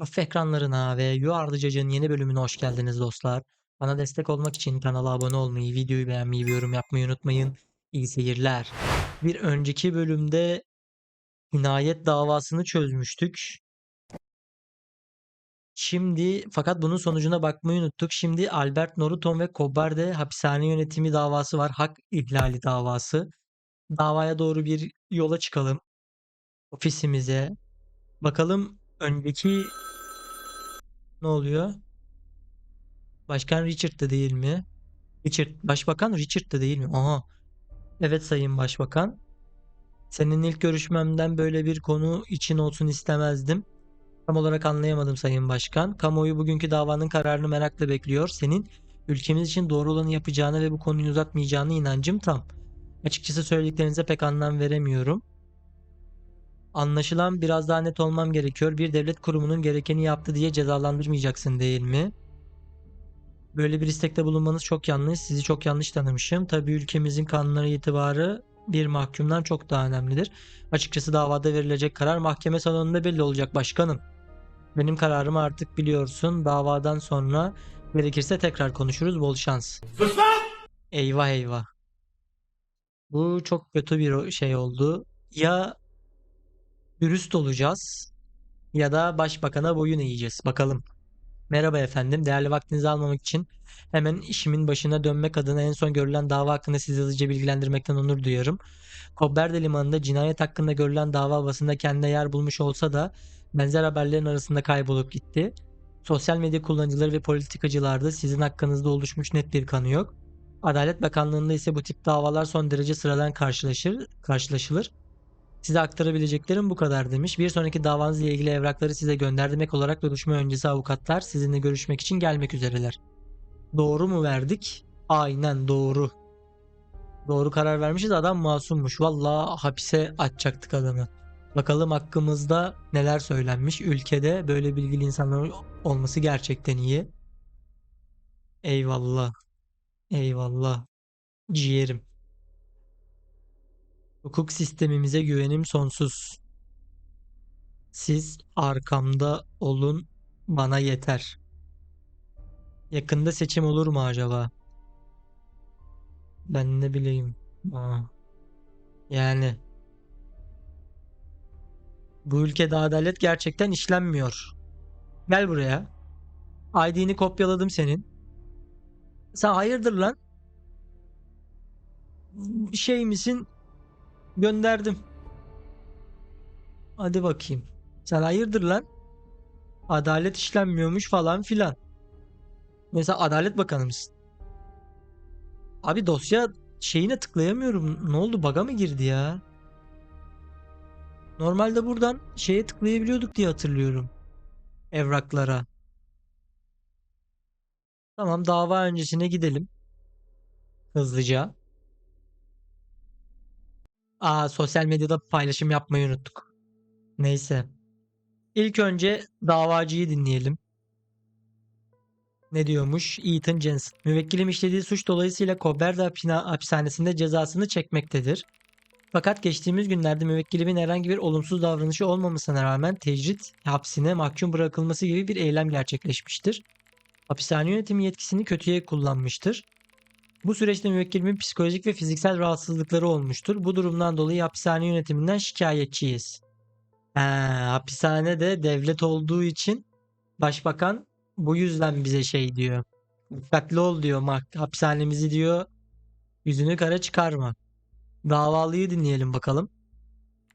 Kafe ekranlarına ve Judge'ın yeni bölümüne hoş geldiniz dostlar. Bana destek olmak için kanala abone olmayı, videoyu beğenmeyi ve yorum yapmayı unutmayın. İyi seyirler. Bir önceki bölümde cinayet davasını çözmüştük. Şimdi fakat bunun sonucuna bakmayı unuttuk. Şimdi Albert Noruton ve Cobarde hapishane yönetimi davası var. Hak ihlali davası. Davaya doğru bir yola çıkalım. Ofisimize. Bakalım önceki ne oluyor? Başkan Richard da değil mi? Richard, Başbakan Richard da değil mi? Aha. Evet Sayın Başbakan. Senin ilk görüşmemden böyle bir konu için olsun istemezdim. Tam olarak anlayamadım Sayın Başkan. Kamuoyu bugünkü davanın kararını merakla bekliyor. Senin ülkemiz için doğru olanı yapacağına ve bu konuyu uzatmayacağına inancım tam. Açıkçası söylediklerinize pek anlam veremiyorum. Anlaşılan biraz daha net olmam gerekiyor. Bir devlet kurumunun gerekeni yaptı diye cezalandırmayacaksın değil mi? Böyle bir istekte bulunmanız çok yanlış. Sizi çok yanlış tanımışım. Tabii ülkemizin kanunları itibarı bir mahkumdan çok daha önemlidir. Açıkçası davada verilecek karar mahkeme salonunda belli olacak başkanım. Benim kararımı artık biliyorsun. Davadan sonra gerekirse tekrar konuşuruz. Bol şans. Eyvah eyvah. Bu çok kötü bir şey oldu. Ya dürüst olacağız ya da başbakana boyun eğeceğiz. Bakalım. Merhaba efendim. Değerli vaktinizi almamak için hemen işimin başına dönmek adına en son görülen dava hakkında sizi hızlıca bilgilendirmekten onur duyuyorum. Kobberde Limanı'nda cinayet hakkında görülen dava basında kendine yer bulmuş olsa da benzer haberlerin arasında kaybolup gitti. Sosyal medya kullanıcıları ve politikacılarda sizin hakkınızda oluşmuş net bir kanı yok. Adalet Bakanlığı'nda ise bu tip davalar son derece sıradan karşılaşır, karşılaşılır. Size aktarabileceklerim bu kadar demiş. Bir sonraki davanızla ilgili evrakları size gönderdim. Ek olarak duruşma öncesi avukatlar sizinle görüşmek için gelmek üzereler. Doğru mu verdik? Aynen doğru. Doğru karar vermişiz. Adam masummuş. Vallahi hapise atacaktık adamı. Bakalım hakkımızda neler söylenmiş. Ülkede böyle bilgili insanların olması gerçekten iyi. Eyvallah. Eyvallah. Ciğerim. Hukuk sistemimize güvenim sonsuz. Siz arkamda olun, bana yeter. Yakında seçim olur mu acaba? Ben ne bileyim. Aa. Yani bu ülkede adalet gerçekten işlenmiyor. Gel buraya. ID'ni kopyaladım senin. Sen hayırdır lan? Şey misin? Gönderdim. Hadi bakayım. Sen hayırdır lan? Adalet işlenmiyormuş falan filan. Mesela Adalet Bakanı mısın? Abi dosya şeyine tıklayamıyorum. Ne oldu? Baga mı girdi ya? Normalde buradan şeye tıklayabiliyorduk diye hatırlıyorum. Evraklara. Tamam dava öncesine gidelim. Hızlıca. Aa sosyal medyada paylaşım yapmayı unuttuk. Neyse. İlk önce davacıyı dinleyelim. Ne diyormuş? Ethan Jensen. Müvekkilim işlediği suç dolayısıyla hapina- hapishanesinde cezasını çekmektedir. Fakat geçtiğimiz günlerde müvekkilimin herhangi bir olumsuz davranışı olmamasına rağmen tecrit hapsine mahkum bırakılması gibi bir eylem gerçekleşmiştir. Hapishane yönetimi yetkisini kötüye kullanmıştır. Bu süreçte müvekkilimin psikolojik ve fiziksel rahatsızlıkları olmuştur. Bu durumdan dolayı hapishane yönetiminden şikayetçiyiz. Ha, hapishane de devlet olduğu için başbakan bu yüzden bize şey diyor. Dikkatli ol diyor. mah- Hapishanemizi diyor yüzünü kara çıkarma. Davalıyı dinleyelim bakalım.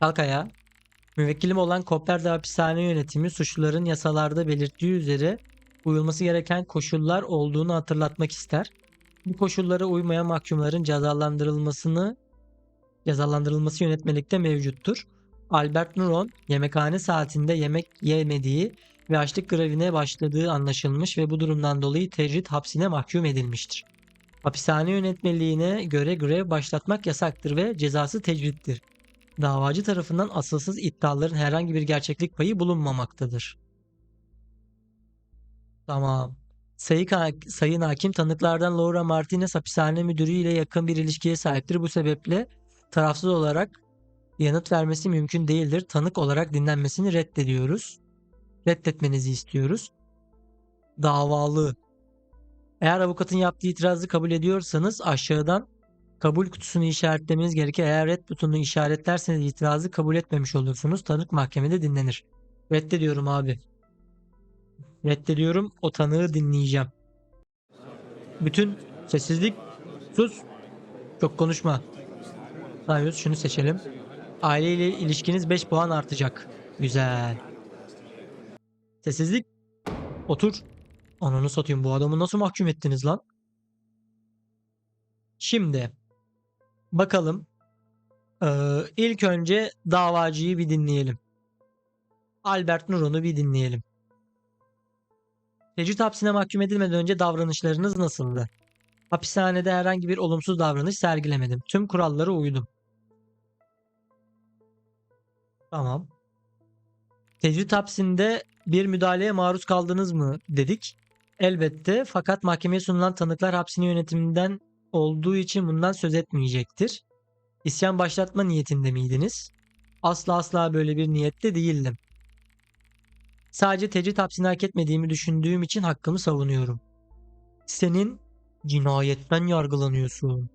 Kalk ayağa. Müvekkilim olan Koper'de hapishane yönetimi suçluların yasalarda belirttiği üzere uyulması gereken koşullar olduğunu hatırlatmak ister. Bu koşullara uymayan mahkumların cezalandırılmasını cezalandırılması yönetmelikte mevcuttur. Albert Nuron yemekhane saatinde yemek yemediği ve açlık grevine başladığı anlaşılmış ve bu durumdan dolayı tecrit hapsine mahkum edilmiştir. Hapishane yönetmeliğine göre grev başlatmak yasaktır ve cezası tecrittir. Davacı tarafından asılsız iddiaların herhangi bir gerçeklik payı bulunmamaktadır. Tamam. Sayın Hakim tanıklardan Laura Martinez hapishane müdürü ile yakın bir ilişkiye sahiptir. Bu sebeple tarafsız olarak yanıt vermesi mümkün değildir. Tanık olarak dinlenmesini reddediyoruz. Reddetmenizi istiyoruz. Davalı. Eğer avukatın yaptığı itirazı kabul ediyorsanız aşağıdan kabul kutusunu işaretlemeniz gerekir. Eğer red butonunu işaretlerseniz itirazı kabul etmemiş olursunuz. Tanık mahkemede dinlenir. Reddediyorum abi. Reddediyorum. O tanığı dinleyeceğim. Bütün sessizlik. Sus. Çok konuşma. Sayıyoruz. Şunu seçelim. Aileyle ilişkiniz 5 puan artacak. Güzel. Sessizlik. Otur. Ananı satayım bu adamı nasıl mahkum ettiniz lan? Şimdi bakalım. Ee, ilk önce davacıyı bir dinleyelim. Albert Nuron'u bir dinleyelim. Tecrit hapsine mahkum edilmeden önce davranışlarınız nasıldı? Hapishanede herhangi bir olumsuz davranış sergilemedim. Tüm kurallara uydum. Tamam. Tecrit hapsinde bir müdahaleye maruz kaldınız mı dedik. Elbette fakat mahkemeye sunulan tanıklar hapsinin yönetiminden olduğu için bundan söz etmeyecektir. İsyan başlatma niyetinde miydiniz? Asla asla böyle bir niyette değildim. Sadece tecrit hapsini hak etmediğimi düşündüğüm için hakkımı savunuyorum. Senin cinayetten yargılanıyorsun.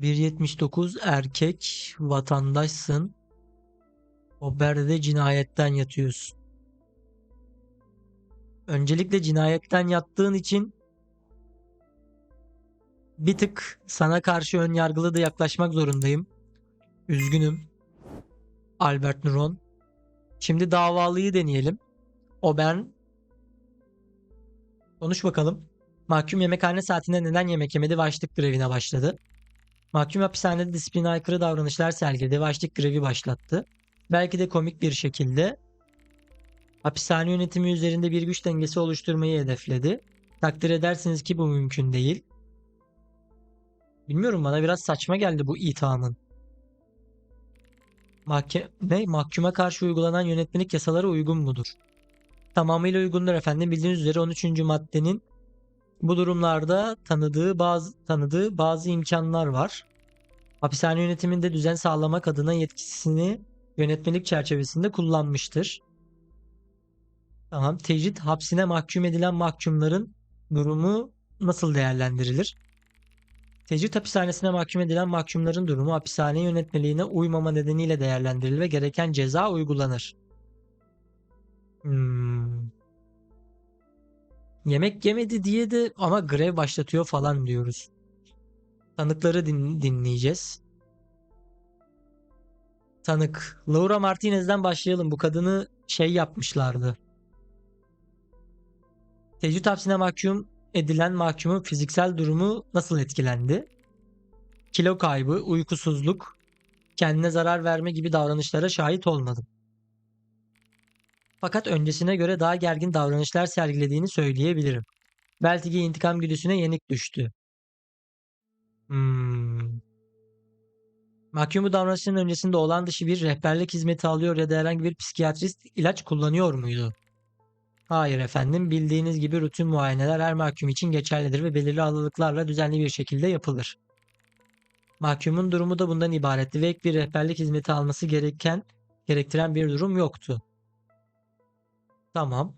1.79 erkek vatandaşsın. Haberde cinayetten yatıyorsun. Öncelikle cinayetten yattığın için bir tık sana karşı ön yargılı da yaklaşmak zorundayım. Üzgünüm. Albert Nuron. Şimdi davalıyı deneyelim. O ben. Konuş bakalım. Mahkum yemekhane saatinde neden yemek yemedi ve açlık grevine başladı. Mahkum hapishanede disipline aykırı davranışlar sergiledi ve açlık grevi başlattı. Belki de komik bir şekilde hapishane yönetimi üzerinde bir güç dengesi oluşturmayı hedefledi. Takdir edersiniz ki bu mümkün değil. Bilmiyorum bana biraz saçma geldi bu ithamın. Mahke ne? Mahkuma karşı uygulanan yönetmelik yasalara uygun mudur? Tamamıyla uygundur efendim. Bildiğiniz üzere 13. maddenin bu durumlarda tanıdığı bazı tanıdığı bazı imkanlar var. Hapishane yönetiminde düzen sağlamak adına yetkisini yönetmelik çerçevesinde kullanmıştır. Tamam. Tecrit hapsine mahkum edilen mahkumların durumu nasıl değerlendirilir? Tecrit hapishanesine mahkum edilen mahkumların durumu hapishane yönetmeliğine uymama nedeniyle değerlendirilir ve gereken ceza uygulanır. Hmm. Yemek yemedi diye de ama grev başlatıyor falan diyoruz. Tanıkları din- dinleyeceğiz. Tanık. Laura Martinez'den başlayalım. Bu kadını şey yapmışlardı. Tecrit hapsine mahkum edilen mahkumun fiziksel durumu nasıl etkilendi? Kilo kaybı, uykusuzluk, kendine zarar verme gibi davranışlara şahit olmadım. Fakat öncesine göre daha gergin davranışlar sergilediğini söyleyebilirim. Belki intikam güdüsüne yenik düştü. Hmm. Mahkum bu davranışların öncesinde olan dışı bir rehberlik hizmeti alıyor ya da herhangi bir psikiyatrist ilaç kullanıyor muydu? Hayır efendim, bildiğiniz gibi rutin muayeneler her mahkum için geçerlidir ve belirli aralıklarla düzenli bir şekilde yapılır. Mahkumun durumu da bundan ibaretti ve ek bir rehberlik hizmeti alması gereken gerektiren bir durum yoktu. Tamam.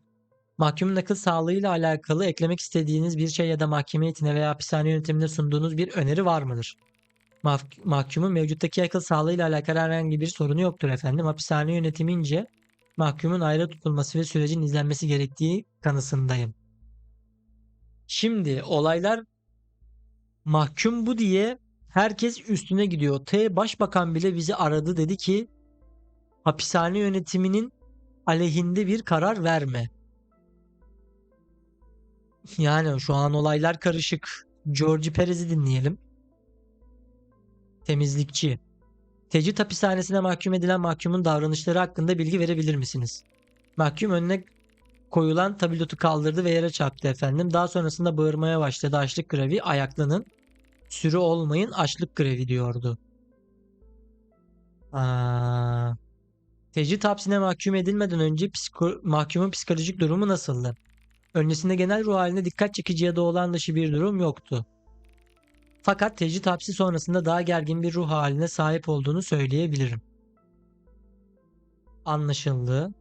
Mahkumun akıl sağlığıyla alakalı eklemek istediğiniz bir şey ya da mahkeme heyetine veya hapishane yönetimine sunduğunuz bir öneri var mıdır? Mah- mahkumun mevcuttaki akıl sağlığıyla alakalı herhangi bir sorunu yoktur efendim. Hapishane yönetimince mahkumun ayrı tutulması ve sürecin izlenmesi gerektiği kanısındayım. Şimdi olaylar mahkum bu diye herkes üstüne gidiyor. T başbakan bile bizi aradı dedi ki hapishane yönetiminin aleyhinde bir karar verme. Yani şu an olaylar karışık. George Perez'i dinleyelim. Temizlikçi. Tecrit hapishanesine mahkum edilen mahkumun davranışları hakkında bilgi verebilir misiniz? Mahkum önüne koyulan tablotu kaldırdı ve yere çarptı efendim. Daha sonrasında bağırmaya başladı. Açlık grevi ayaklanın. Sürü olmayın açlık grevi diyordu. Aa, tecrit hapsine mahkum edilmeden önce psiko- mahkumun psikolojik durumu nasıldı? Öncesinde genel ruh haline dikkat çekici ya da olan dışı bir durum yoktu. Fakat tecrit hapsi sonrasında daha gergin bir ruh haline sahip olduğunu söyleyebilirim. Anlaşıldı.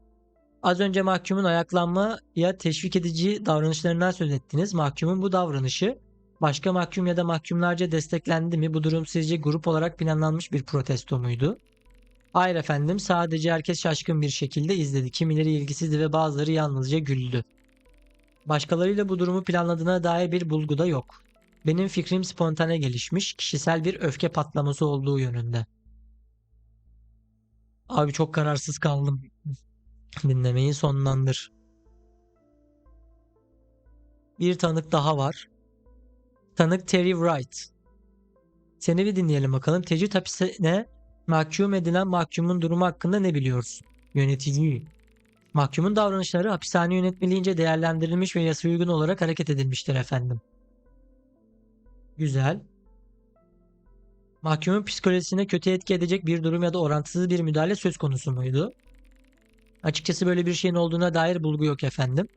Az önce mahkumun ayaklanmaya teşvik edici davranışlarından söz ettiniz. Mahkumun bu davranışı başka mahkum ya da mahkumlarca desteklendi mi? Bu durum sizce grup olarak planlanmış bir protesto muydu? Hayır efendim, sadece herkes şaşkın bir şekilde izledi. Kimileri ilgisizdi ve bazıları yalnızca güldü. Başkalarıyla bu durumu planladığına dair bir bulgu da yok. Benim fikrim spontane gelişmiş, kişisel bir öfke patlaması olduğu yönünde. Abi çok kararsız kaldım. Dinlemeyi sonlandır. Bir tanık daha var. Tanık Terry Wright. Seni bir dinleyelim bakalım. Tecrit hapisine mahkum edilen mahkumun durumu hakkında ne biliyorsun? Yönetici. Mahkumun davranışları hapishane yönetmeliğince değerlendirilmiş ve yasa uygun olarak hareket edilmiştir efendim. Güzel. Mahkumun psikolojisine kötü etki edecek bir durum ya da orantısız bir müdahale söz konusu muydu? Açıkçası böyle bir şeyin olduğuna dair bulgu yok efendim.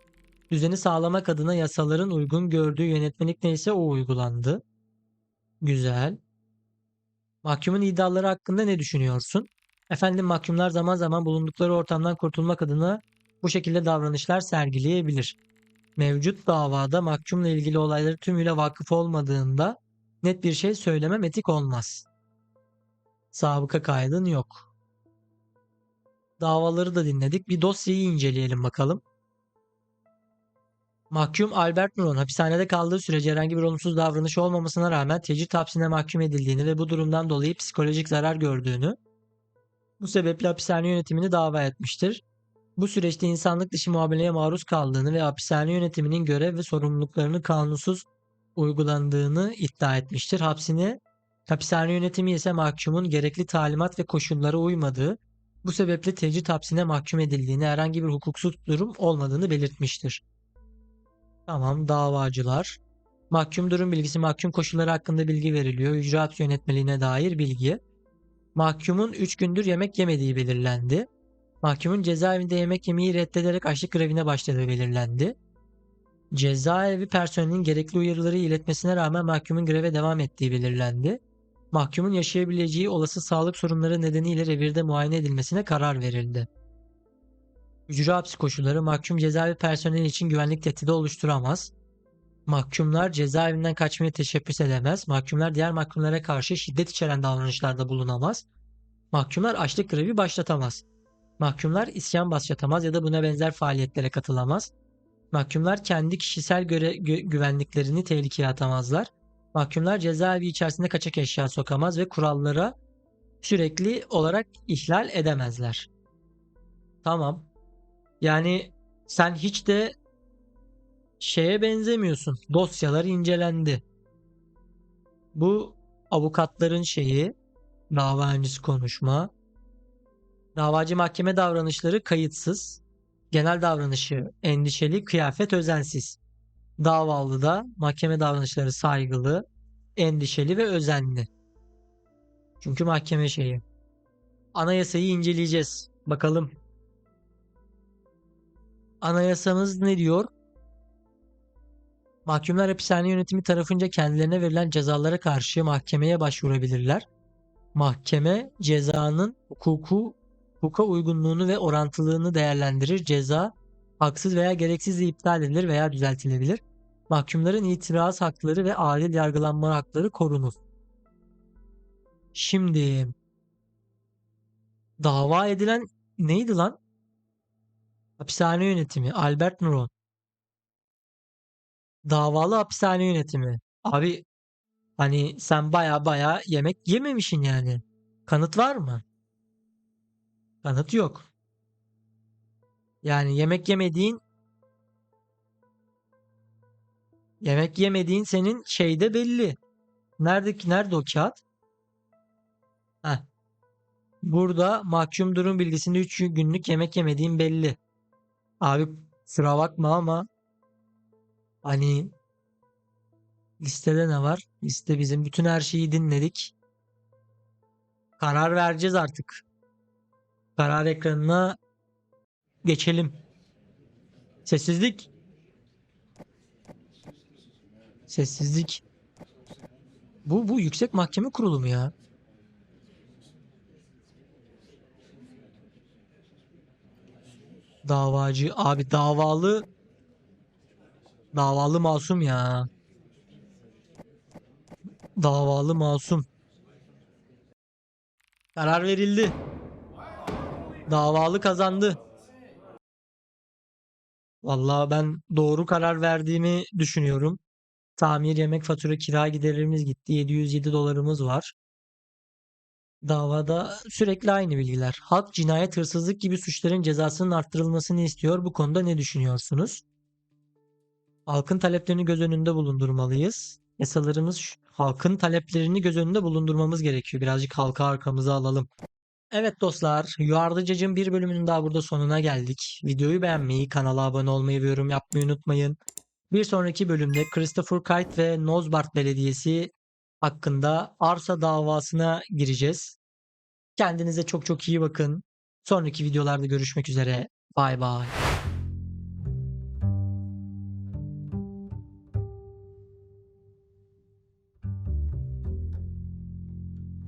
Düzeni sağlamak adına yasaların uygun gördüğü yönetmelik neyse o uygulandı. Güzel. Mahkumun iddiaları hakkında ne düşünüyorsun? Efendim mahkumlar zaman zaman bulundukları ortamdan kurtulmak adına bu şekilde davranışlar sergileyebilir. Mevcut davada mahkumla ilgili olayları tümüyle vakıf olmadığında net bir şey söylemem etik olmaz. Sabıka kaydın yok. Davaları da dinledik. Bir dosyayı inceleyelim bakalım. Mahkum Albert Nuron hapishanede kaldığı sürece herhangi bir olumsuz davranış olmamasına rağmen tecrit hapsine mahkum edildiğini ve bu durumdan dolayı psikolojik zarar gördüğünü, bu sebeple hapishane yönetimini dava etmiştir. Bu süreçte insanlık dışı muameleye maruz kaldığını ve hapishane yönetiminin görev ve sorumluluklarını kanunsuz uygulandığını iddia etmiştir. Hapsine hapishane yönetimi ise mahkumun gerekli talimat ve koşullara uymadığı, bu sebeple tecrit hapsine mahkum edildiğini, herhangi bir hukuksuz durum olmadığını belirtmiştir. Tamam, davacılar. Mahkum durum bilgisi, mahkum koşulları hakkında bilgi veriliyor. Hücre hapsi yönetmeliğine dair bilgi. Mahkumun 3 gündür yemek yemediği belirlendi. Mahkumun cezaevinde yemek yemeyi reddederek açlık grevine başladığı belirlendi. Cezaevi personelinin gerekli uyarıları iletmesine rağmen mahkumun greve devam ettiği belirlendi. Mahkumun yaşayabileceği olası sağlık sorunları nedeniyle revirde muayene edilmesine karar verildi. Hücre hapsi koşulları mahkum cezaevi personeli için güvenlik tehdidi oluşturamaz. Mahkumlar cezaevinden kaçmaya teşebbüs edemez. Mahkumlar diğer mahkumlara karşı şiddet içeren davranışlarda bulunamaz. Mahkumlar açlık grevi başlatamaz. Mahkumlar isyan başlatamaz ya da buna benzer faaliyetlere katılamaz. Mahkumlar kendi kişisel göre, gü- güvenliklerini tehlikeye atamazlar. Mahkumlar cezaevi içerisinde kaçak eşya sokamaz ve kurallara sürekli olarak ihlal edemezler. Tamam. Yani sen hiç de şeye benzemiyorsun. Dosyalar incelendi. Bu avukatların şeyi, dava öncesi konuşma, davacı mahkeme davranışları kayıtsız, genel davranışı endişeli, kıyafet özensiz. Davalı da mahkeme davranışları saygılı, endişeli ve özenli. Çünkü mahkeme şeyi. Anayasayı inceleyeceğiz. Bakalım. Anayasamız ne diyor? Mahkumlar hapishane yönetimi tarafınca kendilerine verilen cezalara karşı mahkemeye başvurabilirler. Mahkeme cezanın hukuku, hukuka uygunluğunu ve orantılığını değerlendirir. Ceza haksız veya gereksiz iptal edilir veya düzeltilebilir. Mahkumların itiraz hakları ve adil yargılanma hakları korunur. Şimdi dava edilen neydi lan? Hapishane yönetimi Albert Nuron. Davalı hapishane yönetimi. Abi hani sen baya baya yemek yememişsin yani. Kanıt var mı? Kanıt yok. Yani yemek yemediğin yemek yemediğin senin şeyde belli. Nerede ki nerede o kağıt? Heh. Burada mahkum durum bilgisinde 3 günlük yemek yemediğin belli. Abi sıra bakma ama hani listede ne var? Liste bizim bütün her şeyi dinledik. Karar vereceğiz artık. Karar ekranına geçelim. Sessizlik. Sessizlik. Bu bu yüksek mahkeme kurulu mu ya? Davacı abi davalı davalı masum ya. Davalı masum. Karar verildi. Davalı kazandı. Vallahi ben doğru karar verdiğimi düşünüyorum. Tamir, yemek, fatura, kira giderlerimiz gitti. 707 dolarımız var. Davada sürekli aynı bilgiler. Halk cinayet, hırsızlık gibi suçların cezasının arttırılmasını istiyor. Bu konuda ne düşünüyorsunuz? Halkın taleplerini göz önünde bulundurmalıyız. Yasalarımız halkın taleplerini göz önünde bulundurmamız gerekiyor. Birazcık halka arkamıza alalım. Evet dostlar, Yuvardıcacığım bir bölümünün daha burada sonuna geldik. Videoyu beğenmeyi, kanala abone olmayı ve yorum yapmayı unutmayın. Bir sonraki bölümde Christopher Kite ve Nozbart Belediyesi hakkında arsa davasına gireceğiz. Kendinize çok çok iyi bakın. Sonraki videolarda görüşmek üzere. Bay bay.